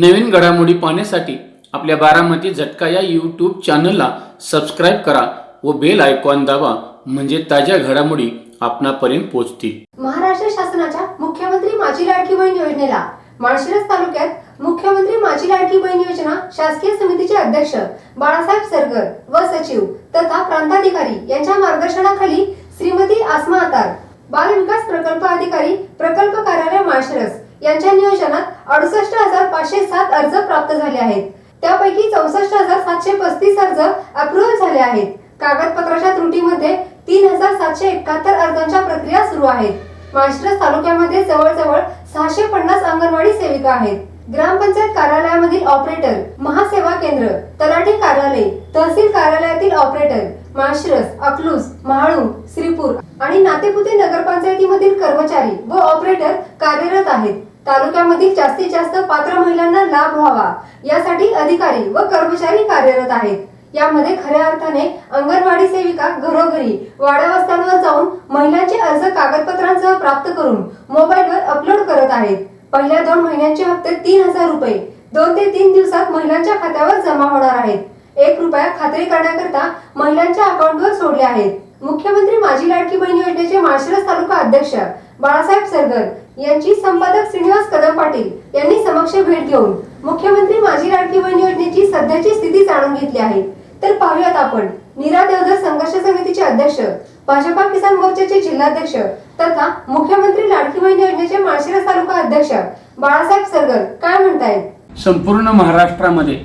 नवीन घडामोडी पाहण्यासाठी आपल्या बारामती झटका या यूट्यूब चॅनलला सबस्क्राईब करा व बेल आयकॉन दाबा म्हणजे ताज्या घडामोडी आपणापर्यंत पोहोचतील. महाराष्ट्र शासनाच्या मुख्यमंत्री माझी लाडकी बहीण योजनेला माळशिरस तालुक्यात मुख्यमंत्री माझी लाडकी बहीण योजना शासकीय समितीचे अध्यक्ष बाळासाहेब सरगर व सचिव तथा प्रांताधिकारी यांच्या मार्गदर्शनाखाली श्रीमती आसमा अतार बाल विकास प्रकल्प अधिकारी प्रकल्प कार्यालय माळशिरस यांच्या नियोजनात अडुसष्ट हजार पाचशे सात अर्ज प्राप्त झाले आहेत. त्यापैकी चौसष्ट हजार सातशे पस्तीस अर्ज अप्रूव्हल झाले आहेत. कागदपत्राच्या त्रुटीमध्ये तीन हजार सातशे एकाहत्तर अर्जांच्या प्रक्रिया सुरू आहेत. माळशिरस तालुक्यामध्ये जवळजवळ सहाशे पन्नास अंगणवाडी सेविका आहेत. ग्रामपंचायत कार्यालयामधील ऑपरेटर महासेवा केंद्र तलाठी कार्यालय तहसील कार्यालयातील ऑपरेटर माळशिरस अकलूज महाळू श्रीपूर आणि नातेपुते नगरपंचायतीमधील कर्मचारी व ऑपरेटर कार्यरत आहेत. तालुक्यामधील जास्तीत जास्त पात्र महिलांना लाभ व्हावा यासाठी अधिकारी व कर्मचारी कार्यरत आहेत. यामध्ये खऱ्या अर्थाने अंगणवाडी सेविका घरोघरी वाड्यावस्त्यांवर जाऊन महिलांचे अर्ज कागदपत्रांसह प्राप्त करून मोबाईलवर अपलोड करत आहेत. पहिल्या दोन महिन्यांचे हप्ते तीन हजार रुपये. दोन ते तीन दिवसात महिलांच्या खात्यावर जमा होणार आहेत. एक रुपया खात्री करण्याकरता महिलांच्या अकाउंटवर सोडले आहेत. मुख्यमंत्री माझी लाडकी बहीण योजनेचे माळशिरस तालुका अध्यक्ष बाळासाहेब सरगर यांची संपादक श्रीनिवास कदम पाटील यांनी समक्ष भेट घेऊन मुख्यमंत्री माझी लाडकी बहीण योजनेची सध्याची स्थिती जाणून घेतली आहे. तर पाहूयात आपण. नीरा देवधर संघर्ष समितीचे अध्यक्ष भाजपा किसान मोर्चाचे जिल्हाध्यक्ष तथा मुख्यमंत्री लाडकी बहीण योजनेचे माळशिरस तालुका अध्यक्ष बाळासाहेब सरगर काय म्हणतायत? संपूर्ण महाराष्ट्रामध्ये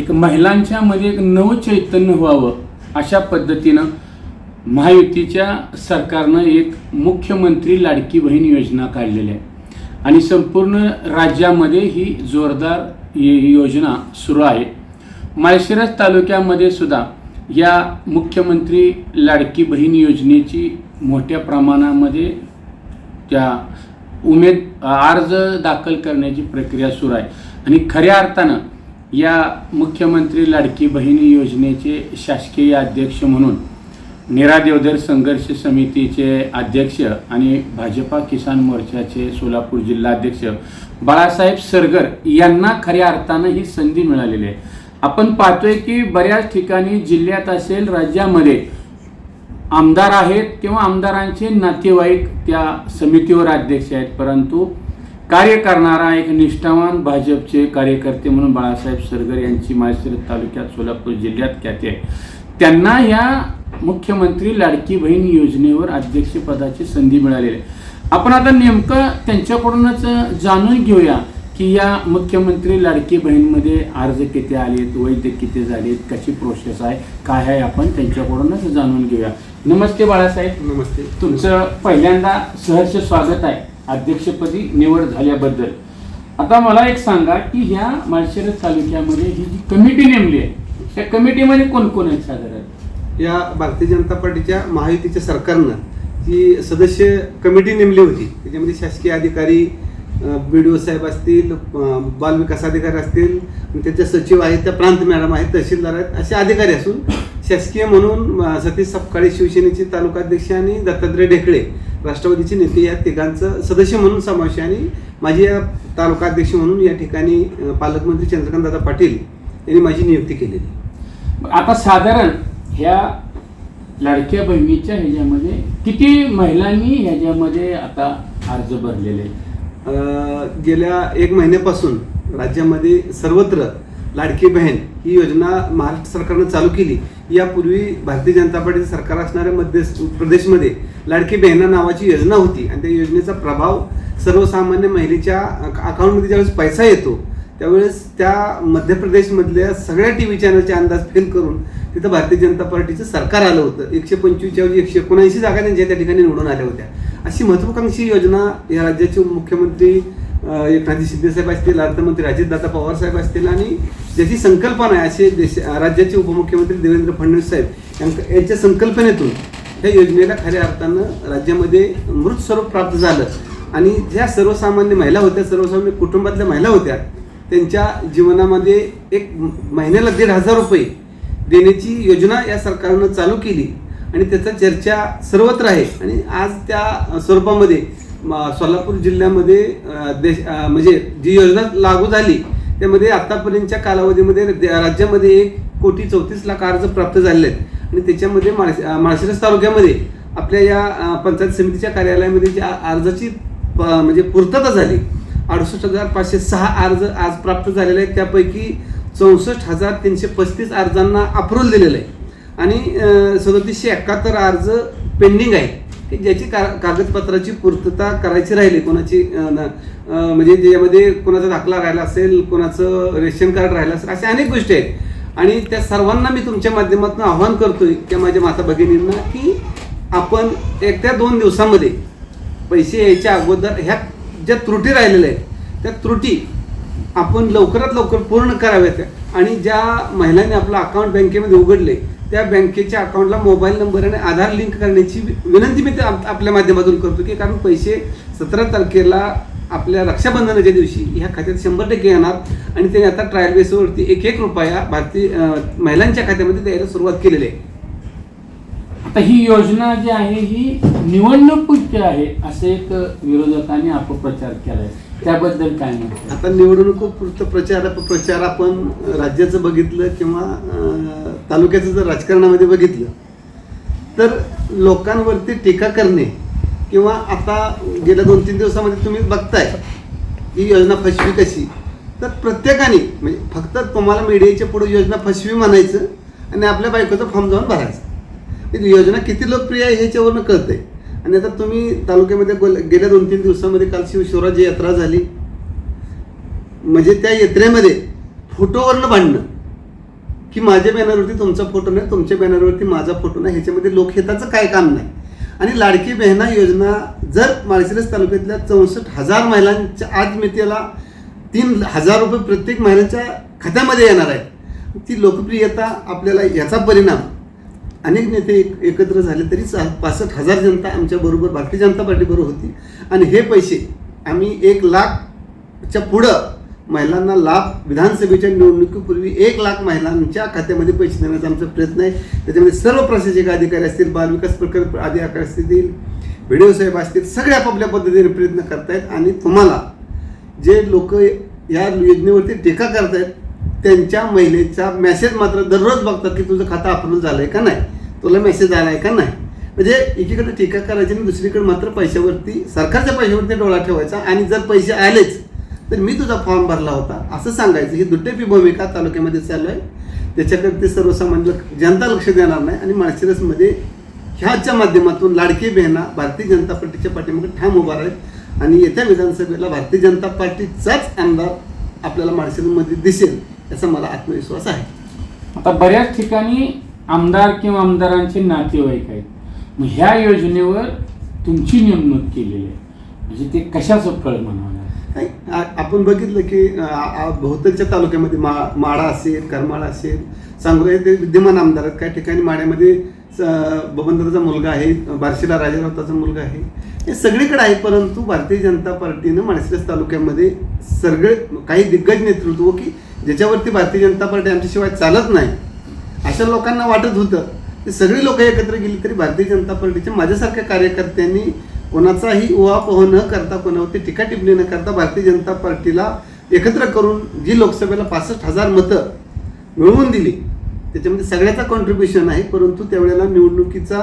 एक महिलांच्या मध्ये एक नवचैतन्य व्हावं अशा पद्धतीनं महायुतीच्या सरकारनं एक मुख्यमंत्री लाडकी बहीण योजना काढलेली आहे. आणि संपूर्ण राज्यामध्ये ही जोरदार योजना सुरू आहे. माळशिरस तालुक्यामध्ये सुद्धा या मुख्यमंत्री लाडकी बहीण योजनेची मोठ्या प्रमाणामध्ये त्या उमेद अर्ज दाखल करण्याची प्रक्रिया सुरू आहे. आणि खऱ्या अर्थानं या मुख्यमंत्री लाडकी बहीण योजनेचे शासकीय अध्यक्ष म्हणून निरा देवधर संघर्ष समितीचे अध्यक्ष आणि भाजपा किसान मोर्चाचे सोलापूर जिल्हाध्यक्ष बाळासाहेब सरगर यांना खऱ्या अर्थानं ही संधी मिळालेली आहे. आपण पाहतोय की बऱ्याच ठिकाणी जिल्ह्यात असेल राज्यामध्ये आमदार आहेत किंवा आमदारांचे नातेवाईक त्या समितीवर अध्यक्ष आहेत. परंतु कार्य करणारा एक निष्ठावान भाजपचे कार्यकर्ते म्हणून बाळासाहेब सरगर यांची माळशिरस तालुक्यात सोलापूर जिल्ह्यात ख्याती आहे. त्यांना या मुख्यमंत्री लाडकी बहीण योजनेवर अध्यक्षपदाची संधी मिळालेली आहे. आपण आता नेमकं त्यांच्याकडूनच जाणून घेऊया की या मुख्यमंत्री लाडकी बहीणमध्ये अर्ज किती आलेत वैध किती झालेत कशी प्रोसेस आहे काय आहे आपण त्यांच्याकडूनच जाणून घेऊया. नमस्ते बाळासाहेब. नमस्ते. तुमचं पहिल्यांदा सहर्ष स्वागत आहे अध्यक्षपदी निवड झाल्याबद्दल. आता मला एक सांगा की ह्या माळशिरस तालुक्यामध्ये ही जी कमिटी नेमली आहे त्या कमिटीमध्ये कोण कोण आहेत साधारण? या भारतीय जनता पार्टीच्या महायुतीच्या सरकारनं जी सदस्य कमिटी नेमली होती त्याच्यामध्ये शासकीय अधिकारी बी डी ओ साहेब असतील बालविकास अधिकारी असतील त्याच्या सचिव आहेत त्या प्रांत मॅडम आहेत तहसीलदार आहेत असे अधिकारी असून शासकीय म्हणून सतीश सपकाळे शिवसेनेचे तालुकाध्यक्ष आणि दत्तात्रय ढेकळे राष्ट्रवादीचे नेते या तिघांचं सदस्य म्हणून समावेश आहे. आणि माझी या तालुका अध्यक्ष म्हणून या ठिकाणी पालकमंत्री चंद्रकांत दादा पाटील यांनी माझी नियुक्ती केलेली. आता साधारण ह्या लाडक्या बहिणीच्या ह्याच्यामध्ये किती महिलांनी ह्याच्यामध्ये आता अर्ज भरलेले? गेल्या एक महिन्यापासून राज्यामध्ये सर्वत्र लाडकी बहीण ही योजना महाराष्ट्र सरकारनं चालू केली. यापूर्वी भारतीय जनता पार्टीचं सरकार असणाऱ्या मध्य प्रदेशमध्ये लाडकी बहिणा नावाची योजना होती आणि त्या योजनेचा प्रभाव सर्वसामान्य महिलेच्या अकाउंटमध्ये ज्यावेळेस पैसा येतो त्यावेळेस त्या मध्य प्रदेशमधल्या सगळ्या टी व्ही चॅनलचे अंदाज फेल करून तिथं भारतीय जनता पार्टीचं सरकार आलं होतं. एकशे पंचवीसच्या ऐवजी एकशे एकोणऐंशी जागा त्यांच्या त्या ठिकाणी निवडून आल्या होत्या. अशी महत्वाकांक्षी योजना या राज्याचे मुख्यमंत्री एकनाथजी शिंदेसाहेब असतील अर्थमंत्री अजितदादा पवार साहेब असतील आणि ज्याची संकल्पना आहे असे देश राज्याचे उपमुख्यमंत्री देवेंद्र फडणवीस साहेब यांक- यांच्या संकल्पनेतून त्या योजनेला खऱ्या अर्थानं राज्यामध्ये मृत स्वरूप प्राप्त झालं. आणि ज्या सर्वसामान्य महिला होत्या सर्वसामान्य कुटुंबातल्या महिला होत्या त्यांच्या जीवनामध्ये एक महिन्याला दीड हजार रुपये देण्याची योजना या सरकारनं चालू केली आणि त्याचा चर्चा सर्वत्र आहे. आणि आज त्या स्वरूपामध्ये सोलापूर जिल्ह्यामध्ये देश म्हणजे जी योजना लागू झाली त्यामध्ये आतापर्यंतच्या कालावधीमध्ये राज्यामध्ये एक कोटी चौतीस लाख अर्ज प्राप्त झालेले आहेत. आणि त्याच्यामध्ये माळशी माळशिरस तालुक्यामध्ये आपल्या या पंचायत समितीच्या कार्यालयामध्ये ज्या अर्जाची प- म्हणजे पूर्तता झाली अडुसष्ट हजार पाचशे सहा अर्ज आज प्राप्त झालेले आहेत. त्यापैकी चौसष्ट हजार तीनशे पस्तीस अर्जांना अप्रुव्हल दिलेलं आहे. आणि सदतीसशे एकाहत्तर अर्ज पेंडिंग आहे. की ज्याची का कागदपत्राची पूर्तता करायची राहिली कोणाची म्हणजे ज्यामध्ये कोणाचा दाखला राहिला असेल कोणाचं रेशन कार्ड राहिलं असेल अशा अनेक गोष्टी आहेत. आणि त्या सर्वांना मी तुमच्या माध्यमातून आव्हान करतोय त्या माझ्या माता भगिनींना की आपण एक त्या दोन दिवसामध्ये पैसे यायच्या अगोदर ह्या ज्या त्रुटी राहिलेल्या आहेत त्या त्रुटी आपण लवकरात लवकर पूर्ण कराव्यात आणि ज्या महिलांनी आपलं अकाउंट बँकेमध्ये उघडले त्या बँकेच्या अकाउंटला मोबाईल नंबर आणि आधार लिंक करण्याची विनंती मी आपल्या माध्यमातून करतो की कारण पैसे सतरा तारखेला आपल्या रक्षाबंधनाच्या दिवशी ह्या खात्यात शंभर टक्के येणार. आणि त्यांनी आता ट्रायल बेसवरती एक एक रुपया भारतीय महिलांच्या खात्यामध्ये द्यायला सुरुवात केलेली आहे. आता ही योजना जी आहे ही निवडणूक आहे असे एक विरोधकांनी अपप्रचार आहे त्याबद्दल काय म्हणतात आता निवडणुकीपुरतं प्रचार प्रचार आपण राज्याचं बघितलं किंवा तालुक्याचं जर राजकारणामध्ये बघितलं तर लोकांवरती टीका करणे किंवा आता गेल्या दोन तीन दिवसामध्ये तुम्ही बघताय ही योजना फसवी कशी? तर प्रत्येकाने म्हणजे फक्त तुम्हाला मीडियाच्या पुढे योजना फसवी म्हणायचं आणि आपल्या बायकोचं फॉर्म जाऊन भरायचं. म्हणजे योजना किती लोकप्रिय आहे ह्याच्यावरनं कळतंय. आणि आता तुम्ही तालुक्यामध्ये गेल्या दोन तीन दिवसामध्ये काल शिवशिवराजी यात्रा झाली. म्हणजे त्या यात्रेमध्ये फोटोवरनं भांडणं. की माझ्या बॅनरवरती तुमचा फोटो नाही तुमच्या बॅनरवरती माझा फोटो नाही ह्याच्यामध्ये लोकहिताचं काय काम नाही. आणि लाडकी बहिणा योजना जर माळशिरस तालुक्यातल्या चौसष्ट हजार महिलांच्या आज मी त्याला तीन हजार रुपये प्रत्येक महिलांच्या खात्यामध्ये येणार आहे ती लोकप्रियता आपल्याला याचा परिणाम अनेक नेते एक एकत्र झाले तरी सा- पासष्ट हजार जनता आमच्याबरोबर भारतीय जनता पार्टीबरोबर होती. आणि हे पैसे आम्ही एक लाखच्या पुढं महिलांना लाभ विधानसभेच्या निवडणुकीपूर्वी एक लाख महिलांच्या खात्यामध्ये पैसे देण्याचा आमचा प्रयत्न आहे. त्याच्यामध्ये सर्व प्रशासकीय अधिकारी असतील बालविकास प्रकल्प अधिकारी असतील वि डी ओ साहेब असतील सगळे आपापल्या पद्धतीने प्रयत्न करतायत. आणि तुम्हाला जे लोक या योजनेवरती टीका करतायत त्यांच्या महिलेचा मेसेज मात्र दररोज बघतात की तुझं खातं अप्रूव्ह आहे का नाही? तुला मेसेज आला आहे का नाही? म्हणजे एकीकडे टीका करायची आणि दुसरीकडे मात्र पैशावरती सरकारच्या पैशावरती डोळा ठेवायचा आणि जर पैसे आलेच तर मी तुझा फॉर्म भरला होता. असं सांगायचं. ही दुट्टेपी भूमिका तालुक्यामध्ये चालू आहे. त्याच्याकडे ते सर्वसामान्य जनता लक्ष देणार नाही आणि माळशिरसमध्ये ह्याच्या माध्यमातून लाडकी बहिणा भारतीय जनता पार्टीच्या पाठीमागे ठाम उभा आहेत आणि येत्या विधानसभेला भारतीय जनता पार्टीचाच आमदार आपल्याला माळशिरसमध्ये दिसेल. याचा मला आत्मविश्वास आहे. आता बऱ्याच ठिकाणी आमदार किंवा आमदारांचे नातेवाईक आहेत. मग ह्या योजनेवर तुमची नेमणूक केलेली आहे. म्हणजे ते कशाचं फळ म्हणावं? नाही, आपण बघितलं की बहुतेकच्या तालुक्यामध्ये मा माडा असेल करमाळा असेल सांगोला ते विद्यमान आमदार आहेत. काही ठिकाणी माड्यामध्ये स- बबनदादाचा मुलगा आहे बार्शीला राजारावताचा मुलगा आहे. हे सगळीकडे आहे परंतु भारतीय जनता पार्टीनं माळशिरस तालुक्यामध्ये सगळे काही दिग्गज नेतृत्व की ज्याच्यावरती भारतीय जनता पार्टी आमच्याशिवाय चालत नाही अशा लोकांना वाटत होतं. की सगळी लोक एकत्र गेली तरी भारतीय जनता पार्टीच्या माझ्यासारख्या कार्यकर्त्यांनी कोणाचाही उहापोह न करता कोणावरती टीका टिप्पणी न करता भारतीय जनता पार्टीला एकत्र करून जी लोकसभेला पासष्ट हजार मतं मिळवून दिली त्याच्यामध्ये सगळ्याचा कॉन्ट्रीब्युशन आहे. परंतु त्यावेळेला निवडणुकीचा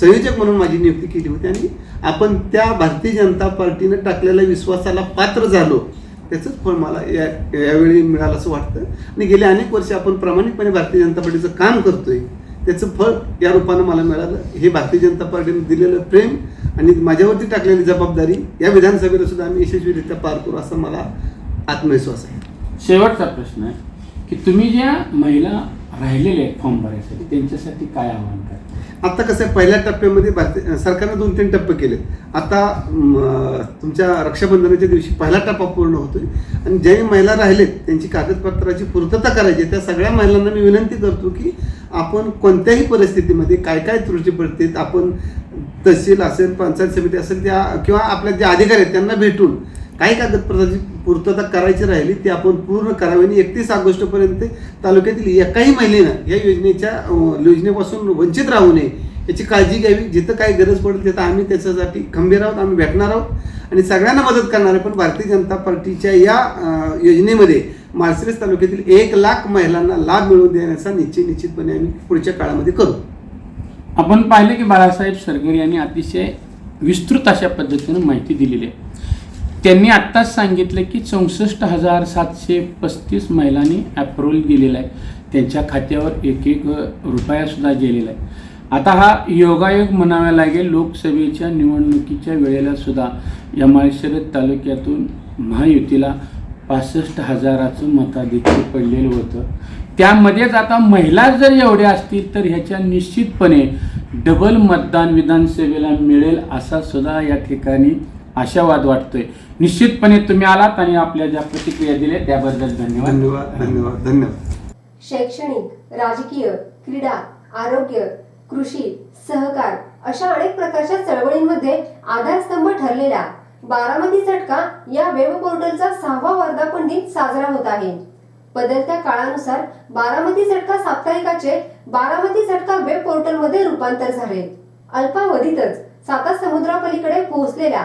संयोजक म्हणून माझी नियुक्ती केली होती आणि आपण त्या भारतीय जनता पार्टीनं टाकलेल्या विश्वासाला पात्र झालो. त्याचंच फळ मला या यावेळी मिळालं असं वाटतं. आणि गेले अनेक वर्ष आपण प्रामाणिकपणे भारतीय जनता पार्टीचं काम करतोय. त्याचं फळ या रूपानं मला मिळालं. हे भारतीय जनता पार्टीने दिलेलं प्रेम आणि माझ्यावरती टाकलेली जबाबदारी या विधानसभेला सुद्धा आम्ही यशस्वीरित्या पार करू असा मला आत्मविश्वास आहे. शेवटचा प्रश्न आहे की तुम्ही ज्या महिला राहिलेल्या आहेत फॉर्म भरायसाठी त्यांच्यासाठी काय आव्हान करता? आता कसं आहे पहिल्या टप्प्यामध्ये भारतीय सरकारनं दोन तीन टप्पे केले आता तुमच्या रक्षाबंधनाच्या दिवशी पहिला टप्पा पूर्ण होतोय. आणि ज्या महिला राहिलेत त्यांची कागदपत्राची पूर्तता करायची त्या सगळ्या महिलांना मी विनंती करतो की आपण कोणत्याही परिस्थितीमध्ये काय काय त्रुटी पडतील आपण तहसील असेल पंचायत समिती असेल त्या किंवा आपल्या जे अधिकारी आहेत त्यांना भेटून काही कागदपत्राची पूर्तता करायची राहिली ती आपण पूर्ण करावी. आणि एकतीस ऑगस्टपर्यंत तालुक्यातील एकाही महिलेनं या योजनेच्या योजनेपासून वंचित राहू नये याची काळजी घ्यावी. जिथं काही गरज पडेल तिथं आम्ही त्याच्यासाठी खंबीर आहोत आम्ही भेटणार आहोत. आणि सगळ्यांना मदत करणार आहे पण भारतीय जनता पार्टीच्या या योजनेमध्ये माळशिरस तालुक्यातील एक लाख महिलांना लाभ मिळवून देण्याचा निश्चित निश्चितपणे आम्ही पुढच्या काळामध्ये करू. आपण पाहिलं की बाळासाहेब सरगर यांनी अतिशय विस्तृत अशा पद्धतीनं माहिती दिलेली आहे. त्यांनी आत्ताच सांगितलं की चौसष्ट हजार सातशे पस्तीस महिलांनी अप्रुव्हल दिलेला आहे. त्यांच्या खात्यावर एक एक रुपयासुद्धा गेलेला आहे. आता हा योगायोग म्हणावा लागेल. लोकसभेच्या निवडणुकीच्या वेळेला सुद्धा या माळशिरस तालुक्यातून महायुतीला पासष्ट हजाराचं मताधिक्य पडलेलं होतं. त्यामध्येच आता महिला जर एवढ्या असतील तर ह्याच्या निश्चितपणे डबल मतदान विधानसभेला मिळेल असा सुद्धा या ठिकाणी आशावाद वाटतोय. निश्चितपणे तुम्ही आलात आणि आपल्या ज्या प्रतिक्रिया दिल्या त्याबद्दल धन्यवाद. धन्यवाद धन्यवाद धन्यवाद. शैक्षणिक राजकीय क्रीडा आरोग्य कृषी सहकार अशा अनेक प्रकारच्या चळवळींमध्ये आधारस्तंभ ठरलेला बारामती चटका या वेब पोर्टलचा सहावा वर्धापन दिन साजरा होत आहे. बदलत्या काळानुसार बारामती चटका साप्ताहिकाचे बारामती चटका वेब पोर्टलमध्ये रूपांतर झाले. अल्पावधीतच साता समुद्रापलीकडे पोहोचलेल्या